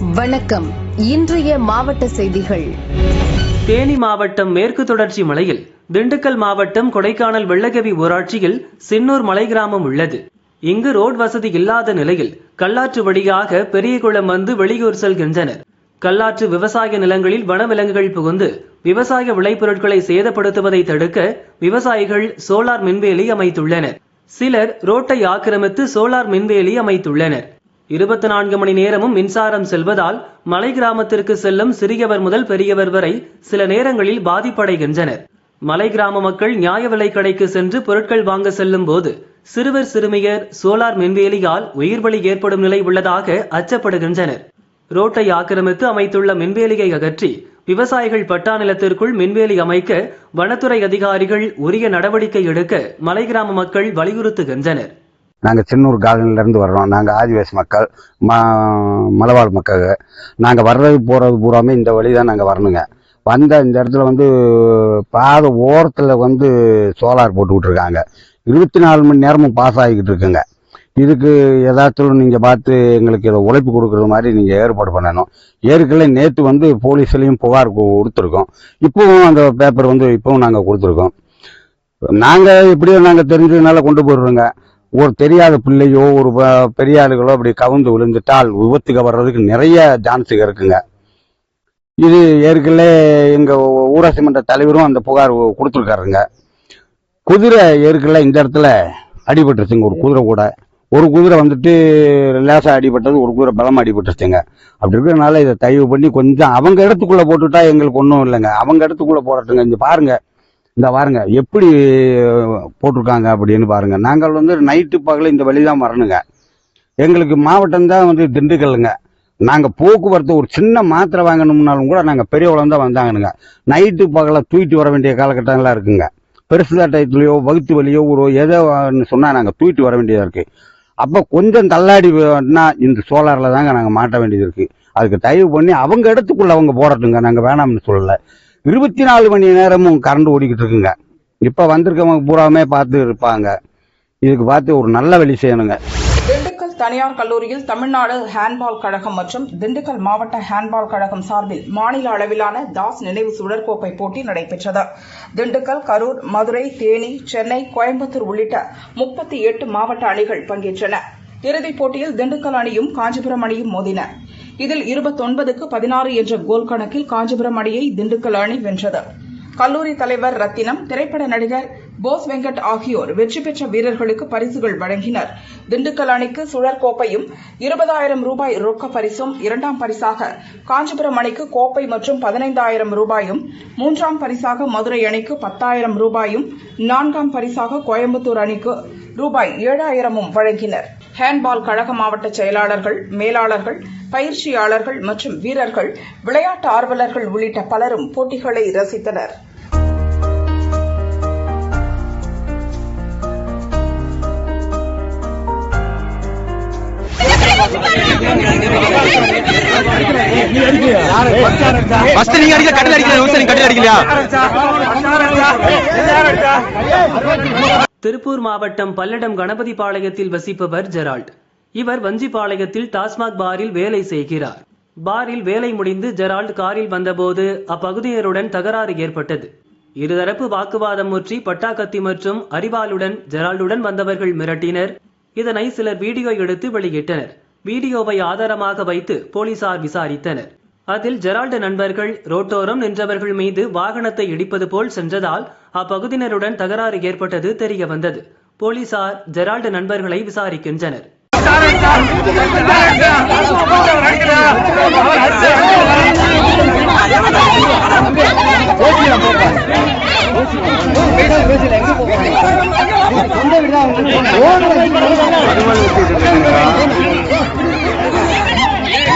வணக்கம். இன்றைய மாவட்ட செய்திகள். தேனி மாவட்டம் மேற்கு தொடர்ச்சி மலையில் திண்டுக்கல் மாவட்டம் கொடைக்கானல் வெள்ளகவி ஊராட்சியில் சின்னூர் மலை கிராமம் உள்ளது. இங்கு ரோட் வசதி இல்லாத நிலையில் கல்லாற்று வழியாக பெரியகுளம் வந்து வெளியூர் செல்கின்றனர். கல்லாற்று விவசாய நிலங்களில் வனவிலங்குகள் புகுந்து விவசாய விளைபொருட்களை சேதப்படுத்துவதை தடுக்க விவசாயிகள் சோலார் மின்வேலி அமைத்துள்ளனர். சிலர் ரோட்டை ஆக்கிரமித்து சோலார் மின்வேலி அமைத்துள்ளனர். இருபத்தி நான்கு மணி நேரமும் மின்சாரம் செல்வதால் மலை கிராமத்திற்கு செல்லும் சிறியவர் முதல் பெரியவர் வரை சில நேரங்களில் பாதிப்படைகின்றனர். மலை கிராம மக்கள் நியாய விலை கடைக்கு சென்று பொருட்கள் வாங்க செல்லும் போது சிறுவர் சிறுமியர் சோலார் மின்வேலியால் உயிர் பலி ஏற்படும் நிலை உள்ளதாக அச்சப்படுகின்றனர். ரோட்டை ஆக்கிரமித்து அமைத்துள்ள மின்வேலியை அகற்றி விவசாயிகள் பட்டா நிலத்திற்குள் மின்வேலி அமைக்க வனத்துறை அதிகாரிகள் உரிய நடவடிக்கை எடுக்க மலை கிராம மக்கள் வலியுறுத்துகின்றனர். நாங்கள் சின்னூர் காலனிலேருந்து வர்றோம். நாங்கள் ஆதிவாசி மக்கள் ம மலவாழ் மக்கள். நாங்கள் வர்றது போகிறது பூராமே இந்த வழி தான் நாங்கள் வரணுங்க. வந்த இந்த இடத்துல வந்து பாதை ஓரத்தில் வந்து சோலார் போட்டுக்கிட்டு இருக்காங்க இருபத்தி நாலு மணி நேரமும் பாஸ் ஆகிக்கிட்டு இருக்குங்க. இதுக்கு ஏதாச்சும் நீங்கள் பார்த்து எங்களுக்கு இதை உழைப்பு கொடுக்குற மாதிரி நீங்கள் ஏற்பாடு பண்ணணும். ஏற்கனவே நேற்று வந்து போலீஸ்லேயும் புகார் கொடுத்துருக்கோம். இப்போவும் அந்த பேப்பர் வந்து இப்போவும் நாங்கள் கொடுத்துருக்கோம். நாங்கள் எப்படியோ நாங்கள் தெரிஞ்சதுனால கொண்டு போயிடுறோங்க. ஒரு தெரியாத பிள்ளையோ ஒரு பெரிய ஆளுகளோ அப்படி கவுந்து விழுந்துட்டால் விபத்துக்கு வர்றதுக்கு நிறைய சான்ஸுங்க இருக்குங்க. இது ஏற்கனவே எங்கள் ஊராட்சி மன்ற தலைவரும் அந்த புகார் கொடுத்துருக்காருங்க. குதிரை ஏற்கனவே இந்த இடத்துல அடிபட்டுருச்சுங்க ஒரு குதிரை கூட. ஒரு குதிரை வந்துட்டு லேசாக அடிபட்டது ஒரு குதிரை பலமாக அடிபட்டுருச்சுங்க. அப்படி இருக்கிறதுனால இதை தயவு பண்ணி கொஞ்சம் அவங்க இடத்துக்குள்ளே போட்டுட்டா எங்களுக்கு ஒன்றும் இல்லைங்க. அவங்க இடத்துக்குள்ளே போடட்டுங்க. இங்கே பாருங்கள் இந்த பாருங்க எப்படி போட்டிருக்காங்க அப்படின்னு பாருங்க. நாங்கள் வந்து நைட்டு பகல இந்த வழி தான் வரணுங்க. எங்களுக்கு மாவட்டம் தான் வந்து திண்டுக்கல்லுங்க. நாங்கள் போக்குவரத்து ஒரு சின்ன மாத்திரை வாங்கணும்னாலும் கூட நாங்கள் பெரியவளம் தான் வந்தாங்கனுங்க. நைட்டு பகல தூக்கிட்டு வர வேண்டிய காலகட்டங்களாக இருக்குங்க. பெருசுதா டயத்துலையோ வகுத்து வழியோ ஒரு ஏதோ சொன்னால் நாங்கள் தூக்கிட்டு வர வேண்டியதாக இருக்குது அப்போ கொஞ்சம் தள்ளாடி வேணா இந்த சோலாரில் தாங்க நாங்கள் மாட்ட வேண்டியது இருக்குது அதுக்கு தயவு பண்ணி அவங்க இடத்துக்குள்ளே அவங்க போடட்டுங்க. நாங்கள் வேணாம்னு சொல்லலை. இருபத்தி நாலு மணி நேரமும் கரண்ட் ஓடிக்கிட்டு இருக்குங்க. இப்போ வந்திருக்கவங்க பூராமே பார்த்து இருப்பாங்க. இதுக்கு பார்த்து ஒரு நல்ல வழி செய்யணுங்க. திண்டுக்கல் தனியார் கல்லூரியில் தமிழ்நாடு ஹேண்ட்பால் கழகம் மற்றும் திண்டுக்கல் மாவட்ட ஹேண்ட்பால் கழகம் சார்பில் மாநில அளவிலான தாஸ் நினைவு சுடற்கோப்பை போட்டி நடைபெற்றது. திண்டுக்கல் கரூர் மதுரை தேனி சென்னை கோயம்புத்தூர் உள்ளிட்ட முப்பத்தி எட்டு மாவட்ட அணிகள் பங்கேற்றன. இறுதிப் போட்டியில் திண்டுக்கல் அணியும் காஞ்சிபுரம் அணியும் மோதின. இதில் இருபத்தொன்பதுக்கு பதினாறு என்ற கோல் கணக்கில் காஞ்சிபுரம் அணியை திண்டுக்கல் அணி வென்றது. கல்லூரி தலைவர் ரத்தினம் திரைப்பட நடிகர் போஸ் வெங்கட் ஆகியோர் வெற்றி பெற்ற வீரர்களுக்கு பரிசுகள் வழங்கினர். திண்டுக்கல் அணிக்கு சுழற்கோப்பையும் இருபதாயிரம் ரூபாய் ரொக்க பரிசும் இரண்டாம் பரிசாக காஞ்சிபுரம் அணிக்கு கோப்பை மற்றும் பதினைந்தாயிரம் ரூபாயும் மூன்றாம் பரிசாக மதுரை அணிக்கு பத்தாயிரம் ரூபாயும் நான்காம் பரிசாக கோயம்புத்தூர் அணிக்கு ரூபாய் ஏழாயிரமும் வழங்கினர். ஹேண்ட்பால் கழக மாவட்ட செயலாளர்கள் மேலாளர்கள் பயிற்சியாளர்கள் மற்றும் வீரர்கள் விளையாட்டு ஆர்வலர்கள் உள்ளிட்ட பலரும் போட்டிகளை ரசித்தனர். ஃபர்ஸ்ட் நீங்க அடிக்கல கட்டில அடிக்கல நீங்க கட்டில அடிக்கலையா? திருப்பூர் மாவட்டம் பல்லடம் கணபதி பாளையத்தில் வசிப்பவர் ஜெரால்ட். இவர் வஞ்சிபாளையத்தில் டாஸ்மாக் பாரில் வேலை செய்கிறார். பாரில் வேலை முடிந்து ஜெரால்ட் காரில் வந்தபோது அப்பகுதியினருடன் தகராறு ஏற்பட்டது. இருதரப்பு வாக்குவாதம் முற்றி பட்டாக்கத்தி மற்றும் அரிவாளுடன் ஜெரால்டுடன் வந்தவர்கள் மிரட்டினர். இதனை சிலர் வீடியோ எடுத்து வெளியிட்டனர். வீடியோவை ஆதாரமாக வைத்து போலீசார் விசாரித்தனர். அதில் ஜெரால்டு நண்பர்கள் ரோட்டோரம் நின்றவர்கள் மீது வாகனத்தை இடிப்பது போல் சென்றதால் அப்பகுதியினருடன் தகராறு ஏற்பட்டது தெரிய வந்தது. போலீசார் ஜெரால்டு நண்பர்களை விசாரிக்கின்றனர்.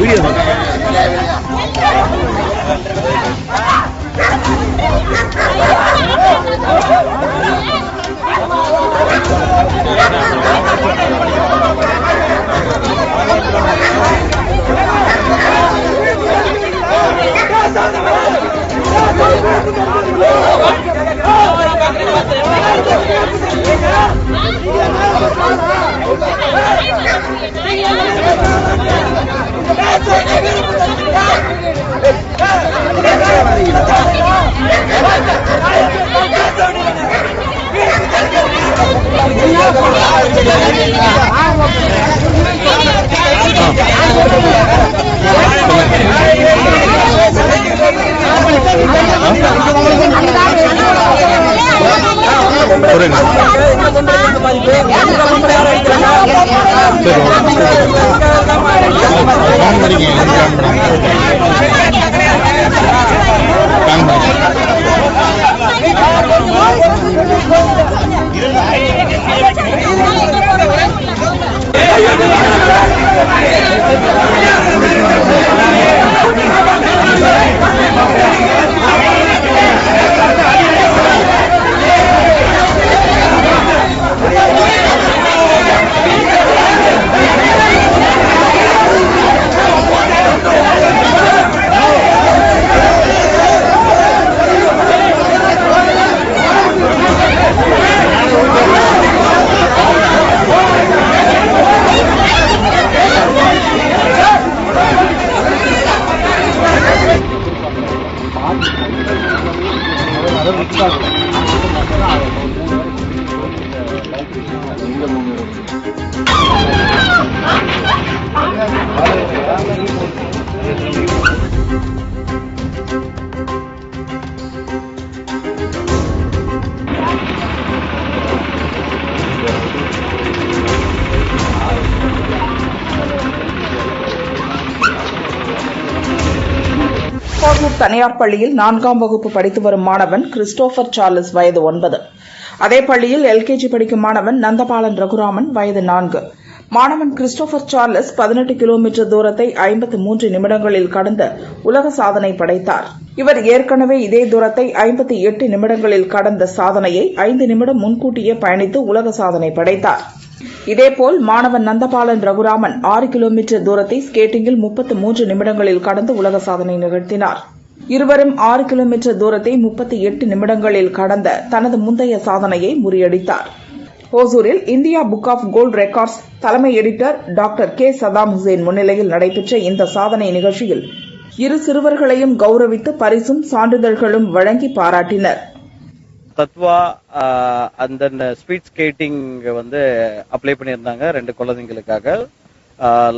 வீடியோ சொல்றீங்க 我不知道我们南科 தனியார் பள்ளியில் நான்காம் வகுப்பு படித்து வரும் மாணவன் கிறிஸ்டோபர் சார்லஸ் வயது ஒன்பது. அதே பள்ளியில் எல்கேஜி படிக்கும் மாணவன் நந்தபாலன் ரகுராமன் வயது நான்கு. மாணவன் கிறிஸ்டோபர் சார்லஸ் பதினெட்டு கிலோமீட்டர் தூரத்தை ஐம்பத்து மூன்று நிமிடங்களில் கடந்து உலக சாதனை படைத்தார். இவர் ஏற்கனவே இதே தூரத்தை ஐம்பத்தி எட்டு நிமிடங்களில் கடந்த சாதனையை ஐந்து நிமிடம் முன்கூட்டியே பயணித்து உலக சாதனை படைத்தார். இதேபோல் மாணவன் நந்தபாலன் ரகுராமன் ஆறு கிலோமீட்டர் தூரத்தை ஸ்கேட்டிங்கில் முப்பத்து மூன்று நிமிடங்களில் கடந்து உலக சாதனை நிகழ்த்தினார். இருவரும் ஆறு கிலோமீட்டர் தூரத்தை முப்பத்தி எட்டு நிமிடங்களில் கடந்த தனது முந்தைய சாதனையை முறியடித்தார். ஓசூரில் India book of gold records தலைமை editor doctor K Saddam Hussain முன்னிலையில் நடைபெற்ற இந்த சாதனை நிகழ்ச்சியில் இரு சிறுவர்களையும் கௌரவித்து பரிசும் சான்றிதழ்களும் வழங்கி பாராட்டினர். தத்வா அந்த ஸ்பீட் ஸ்கேட்டிங் வந்து அப்ளை பண்ணியிருந்தாங்க ரெண்டு குழந்தைங்களுக்காக.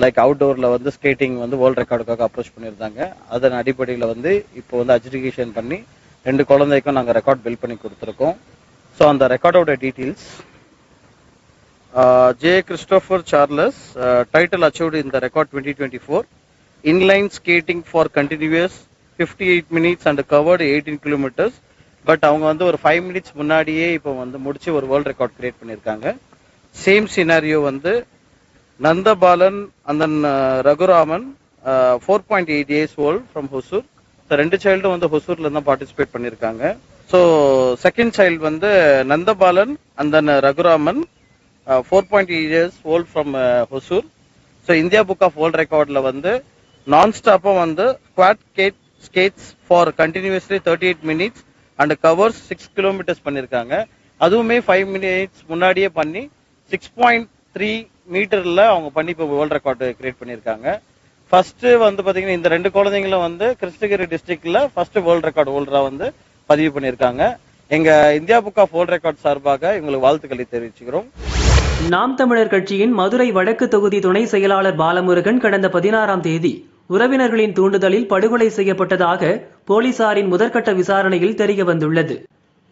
லைக் அவுட்டோரில் வந்து ஸ்கேட்டிங் வந்து வேர்ல்ட் ரெக்கார்டுக்காக அப்ரோச் பண்ணியிருந்தாங்க. அதன் அடிப்படையில் வந்து இப்போ வந்து அஜுகேஷன் பண்ணி ரெண்டு குழந்தைக்கும் நாங்கள் ரெக்கார்ட் பில் பண்ணி கொடுத்துருக்கோம். ஸோ அந்த ரெக்கார்டோட details J Christopher Charles title achieved இந்த record twenty twenty four inline skating for continuous fifty eight minutes and covered eighteen kilometres but அவங்க வந்து ஒரு ஃபைவ் மினிட்ஸ் முன்னாடியே இப்போ வந்து முடிச்சு ஒரு வேர்ல்ட் ரெக்கார்ட் கிரியேட் பண்ணியிருக்காங்க. சேம் சினாரியோ வந்து நந்தபாலன் அந்த Raghuraman four point eight years old from Hosur so ரெண்டு சைல்டும் வந்து ஹொசூர்ல தான் பார்ட்டிசிபேட் பண்ணியிருக்காங்க ஸோ செகண்ட் சைல்டு வந்து நந்தபாலன் அந்த Raghuraman four point eight years old from Hosur so India book of world ரெக்கார்டில் வந்து நான் ஸ்டாப்பாக வந்து squad cat skates for continuously thirty eight minutes and covers six kilometres பண்ணியிருக்காங்க அதுவுமே ஃபைவ் மினிட்ஸ் முன்னாடியே பண்ணி சிக்ஸ் பாயிண்ட் த்ரீ மீட்டரில் அவங்க பண்ணி இப்போ வேர்ல்ட் ரெக்கார்டு கிரியேட் பண்ணியிருக்காங்க. ஃபர்ஸ்ட் வந்து பார்த்தீங்கன்னா இந்த ரெண்டு குழந்தைங்களும் வந்து கிருஷ்ணகிரி டிஸ்ட்ரிக்ட்ல ஃபர்ஸ்ட் வேர்ல்ட் ரெக்கார்டு ஹோல்டராக வந்து பதிவு பண்ணியிருக்காங்க. எங்க India book of world record சார்பாக இவங்களுக்கு வாழ்த்துக்களை தெரிவிச்சுக்கிறோம். நாம் தமிழர் கட்சியின் மதுரை வடக்கு தொகுதி துணை செயலாளர் பாலமுருகன் கடந்த பதினாறாம் தேதி உறவினர்களின் தூண்டுதலில் படுகொலை செய்யப்பட்டதாக போலீசாரின் முதற்கட்ட விசாரணையில் தெரிய வந்துள்ளது.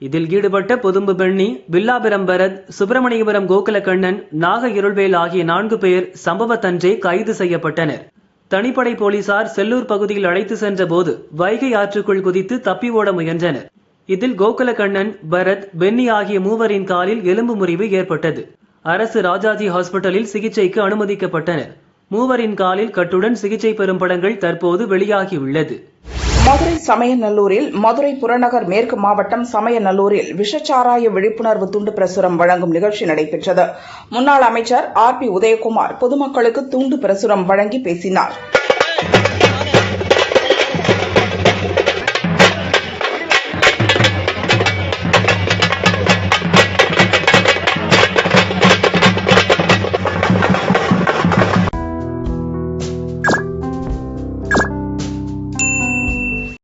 இதில் ஈடுபட்ட பொதும்பு பெண்ணி வில்லாபுரம் பரத் சுப்பிரமணியபுரம் கோகுலக்கண்ணன் நாக இருள்வேல் ஆகிய நான்கு பேர் சம்பவத்தன்றே கைது செய்யப்பட்டனர். தனிப்படை போலீசார் செல்லூர் பகுதியில் அழைத்து சென்ற போது வைகை ஆற்றுக்குள் குதித்து தப்பி ஓட முயன்றனர். இதில் கோகுலக்கண்ணன் பரத் பென்னி ஆகிய மூவரின் காலில் எலும்பு முறிவு ஏற்பட்டது. அரசு ராஜாஜி ஹாஸ்பிட்டலில் சிகிச்சைக்கு அனுமதிக்கப்பட்டனர். மூவரின் காலில் கட்டுடன் சிகிச்சை பெறும் படங்கள் தற்போது வெளியாகியுள்ளது மதுரை சமயநல்லூரில் மதுரை புறநகர் மேற்கு மாவட்டம் சமயநல்லூரில் விஷச்சாராய விழிப்புணர்வு துண்டு பிரசுரம் வழங்கும் நிகழ்ச்சி நடைபெற்றது. முன்னாள் அமைச்சர் ஆர் பி உதயகுமார் பொதுமக்களுக்கு துண்டு பிரசுரம் வழங்கி பேசினார்.